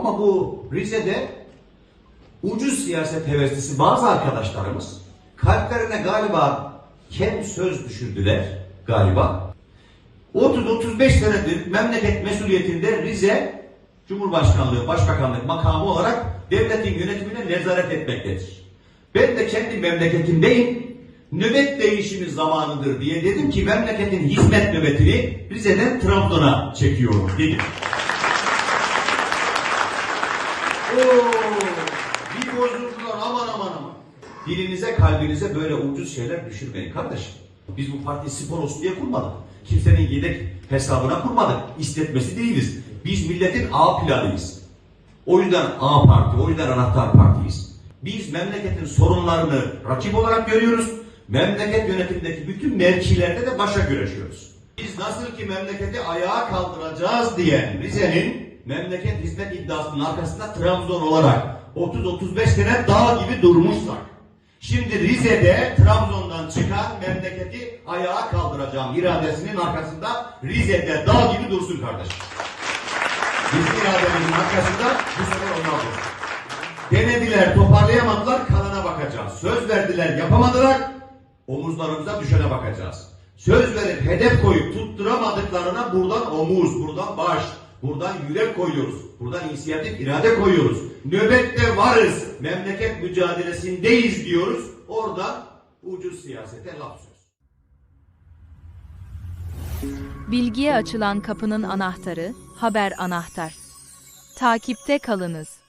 Ama bu Rize'de ucuz siyaset heveslisi bazı arkadaşlarımız kalplerine galiba kem söz düşürdüler galiba. 30-35 senedir memleket mesuliyetinde Rize Cumhurbaşkanlığı, Başbakanlık makamı olarak devletin yönetimine nezaret etmektedir. Ben de kendi memleketimdeyim. Nöbet değişimi zamanıdır diye dedim ki memleketin hizmet nöbetini Rize'den Trabzon'a çekiyorum dedim. Oo, bir bozuldular aman aman aman. Dilinize kalbinize böyle ucuz şeyler düşürmeyin kardeşim. Biz bu partiyi spor olsun diye kurmadık. Kimsenin yedek hesabına kurmadık. İstetmesi değiliz. Biz milletin A planıyız. O yüzden A parti, o yüzden anahtar partiyiz. Biz memleketin sorunlarını rakip olarak görüyoruz. Memleket yönetimindeki bütün mevkilerde de başa güreşiyoruz. Biz nasıl ki memleketi ayağa kaldıracağız diyen Rize'nin memleket hizmet iddiasının arkasında Trabzon olarak 30-35 sene dağ gibi durmuşlar. Şimdi Rize'de Trabzon'dan çıkan memleketi ayağa kaldıracağım iradesinin arkasında Rize'de dağ gibi dursun kardeşim. Bizim irademizin arkasında bu sefer onlar dursun. Denediler, toparlayamadılar, kalana bakacağız. Söz verdiler, yapamadılar, omuzlarımıza düşene bakacağız. Söz verip hedef koyup tutturamadıklarına buradan omuz, buradan baş, buradan yürek koyuyoruz. Buradan inisiyatif, irade koyuyoruz. Nöbette varız, memleket mücadelesindeyiz diyoruz. Oradan ucuz siyasete laf söz. Bilgiye açılan kapının anahtarı, haber anahtar. Takipte kalınız.